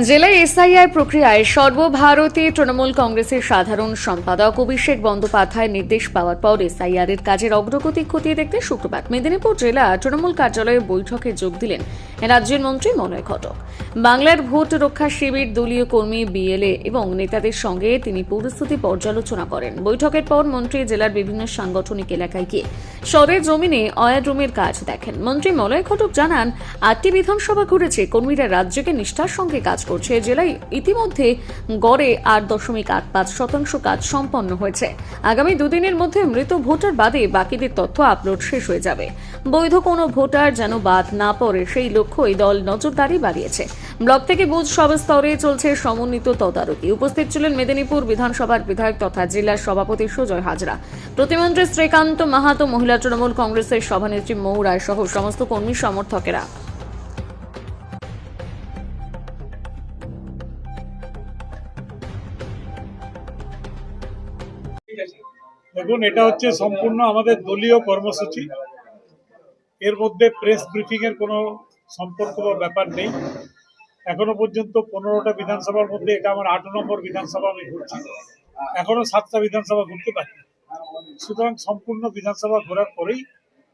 জেলায় এসআইআই প্রক্রিয়ায় সর্বভারতীয় তৃণমূল কংগ্রেসের সাধারণ সম্পাদক অভিষেক বন্দ্যোপাধ্যায়ের নির্দেশ পাওয়ার পর এসআইআর এর কাজের অগ্রগতি খতিয়ে দেখতে শুক্রবার মেদিনীপুর জেলা তৃণমূল কার্যালয়ে বৈঠকে যোগ দিলেন রাজ্যের মন্ত্রী মলয় ঘটক। বাংলার ভোট রক্ষা শিবির দলীয় কর্মী বিএলএ এবং নেতাদের সঙ্গে তিনি পরিস্থিতি পর্যালোচনা করেন। বৈঠকের পর মন্ত্রী জেলার বিভিন্ন সাংগঠনিক এলাকায় গিয়ে সরে জমিনে অয়াড্রুমের কাজ দেখেন। মন্ত্রী মলয় ঘটক জানান, আটটি বিধানসভা ঘুরেছে, কর্মীরা রাজ্যকে নিষ্ঠার সঙ্গে কাজ করছে। জেলায় ইতিমধ্যে গড়ে আট দশমিক আট পাঁচ শতাংশ কাজ সম্পন্ন হয়েছে। আগামী দুদিনের মধ্যে মৃত ভোটার বাদে বাকিদের তথ্য আপলোড শেষ হয়ে যাবে। বৈধ কোনো ভোটার যেন বাদ না পড়ে, সেই লক্ষ্যই দল নজরদারি বাড়িয়েছে। ব্লক থেকে বুথ সব স্তরে চলছে সমন্বিত তদারকি। উপস্থিত ছিলেন মেদিনীপুর বিধানসভার বিধায়ক তথা জেলার সভাপতি সুজয় হাজরা। প্রতিমন্ত্রী শ্রীকান্ত মাহাতো, মহিলা তৃণমূল কংগ্রেসের সভানেত্রী মৌ রায় সহ সমস্ত কর্মী সমর্থকেরা। দেখুন, এটা হচ্ছে সম্পূর্ণ আমাদের দলীয় কর্মসূচি। এর মধ্যে প্রেস ব্রিফিং এর কোনো সম্পর্ক বা ব্যাপার নেই। এখনও পর্যন্ত পনেরোটা বিধানসভার মধ্যে এটা আমার আট নম্বর বিধানসভা আমি ঘুরছি। এখনও সাতটা বিধানসভা ঘুরতে পারি সুতরাং সম্পূর্ণ বিধানসভা ঘোরার পরেই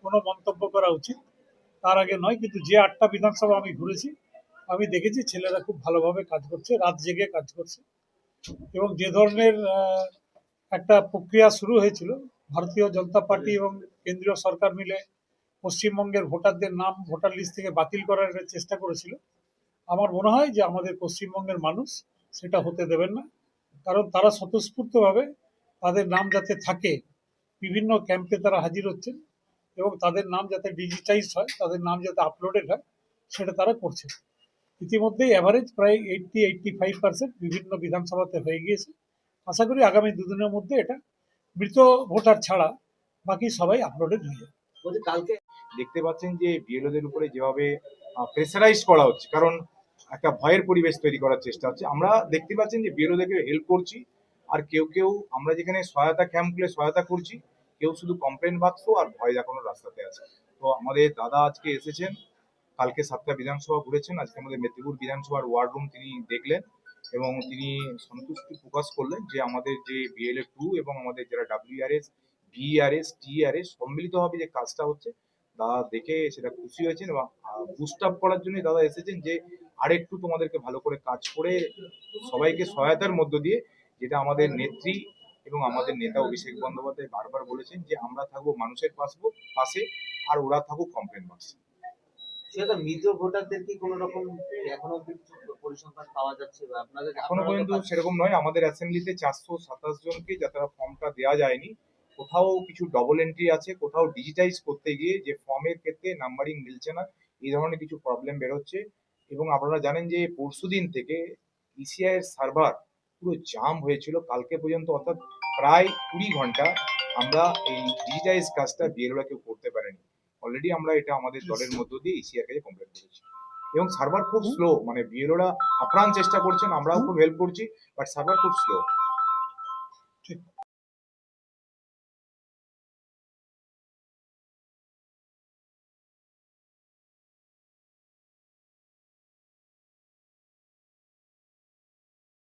কোনো মন্তব্য করা উচিত। তার আগে নয়, কিন্তু যে আটটা বিধানসভা আমি ঘুরেছি, আমি দেখেছি ছেলেরা খুব ভালোভাবে কাজ করছে, রাত জেগে কাজ করছে। এবং যে ধরনের একটা প্রক্রিয়া শুরু হয়েছিল, ভারতীয় জনতা পার্টি এবং কেন্দ্রীয় সরকার মিলে পশ্চিমবঙ্গের ভোটারদের নাম, ভোটার লিস্ট থেকে বাতিল করার চেষ্টা করেছিল। আমার মনে হয় যে আমাদের পশ্চিমবঙ্গের মানুষ সেটা হতে দেবেন না। কারণ তারা স্বতঃস্ফূর্তভাবে তাদের নাম যাতে থাকে, বিভিন্ন ক্যাম্পে তারা হাজির হচ্ছেন এবং তাদের নাম যাতে ডিজিটাইজ হয়, তাদের নাম যাতে আপলোডেড হয়, সেটা তারা করছে। ইতিমধ্যেই অ্যাভারেজ প্রায় এইটটি এইটটি ফাইভ পার্সেন্ট বিভিন্ন বিধানসভাতে হয়ে গিয়েছে। আশা করি আগামী দুদিনের মধ্যে এটা মৃত ভোটার ছাড়া বাকি সবাই আপলোডেড হয়ে যাবে। বলছি, কালকে দেখতে পাচ্ছেন যে বিএলওদের উপরে যেভাবে প্রেসারাইজ করা হচ্ছে, কারণ একটা ভয়ের পরিবেশ তৈরি করার চেষ্টা হচ্ছে। আমরা দেখতে পাচ্ছেন যে বিএলওদেরকে হেল্প করছি, আর কেউ কেউ, আমরা যেখানে সহায়তা ক্যাম্প খুলে সহায়তা করছি, কেউ শুধু কমপ্লেন বাক্স আর ভয় দেখানোর রাস্তাতে আছে। তো আমাদের দাদা আজকে এসেছেন, কালকে সাতটা বিধানসভা ঘুরেছেন, আজকে আমাদের মেদিনীপুর বিধানসভার ওয়ার্ড রুম তিনি দেখলেন এবং তিনি সন্তুষ্টি প্রকাশ করলেন যে আমাদের যে বিএলএ টু এবং আমাদের যারা ডাব্লিউআরএস বিআরএস টিআরএস সম্মিলিতভাবে যে কাজটা হচ্ছে। দাদা দেখে সেটা খুশি হয়েছেন এবং বুস্ট আপ করার জন্য দাদা এসেছেন যে আরেকটু তোমাদেরকে ভালো করে কাজ করে সবাইকে সহায়তার মধ্য দিয়ে যেটা আমাদের নেত্রী এবং আমাদের নেতা অভিষেক বন্দ্যোপাধ্যায় বারবার বলেছেন যে আমরা থাকব মানুষের পাশবো পাশে আর ওরা থাকুক কমপ্লেন বাক্সে ভোটারদের কি কোনো রকম এখনও পরিসংখ্যান পাওয়া যাচ্ছে বা আপনাদের এখনও পর্যন্ত সেরকম নয়। আমাদের অ্যাসেম্বলিতে চারশো সাতাশ জনকে যারা ফর্মটা দেওয়া যায়নি কোথাও কিছু ডবল এন্ট্রি আছে কোথাও ডিজিটাইজ করতে গিয়ে যে ফর্মের ক্ষেত্রে নাম্বারিং মিলছে না এই ধরনের কিছু প্রবলেম বেরোচ্ছে। এবং আপনারা জানেন যে পরশুদিন থেকে ইসিআই এর সার্ভার পুরো জাম হয়েছিল কালকে পর্যন্ত অর্থাৎ প্রায় কুড়ি ঘণ্টা আমরা এই ডিজিটাইজ কাজটা বিএলওরা কেউ করতে পারেনি। অলরেডি আমরা এটা আমাদের দলের মধ্য দিয়ে ইসিআর কাছে কমপ্লেন করেছি। এবং সার্ভার খুব স্লো মানে বিএলওরা আপ্রাণ চেষ্টা করছেন আমরাও খুব হেল্প করছি বাট সার্ভার খুব স্লো ঠিক।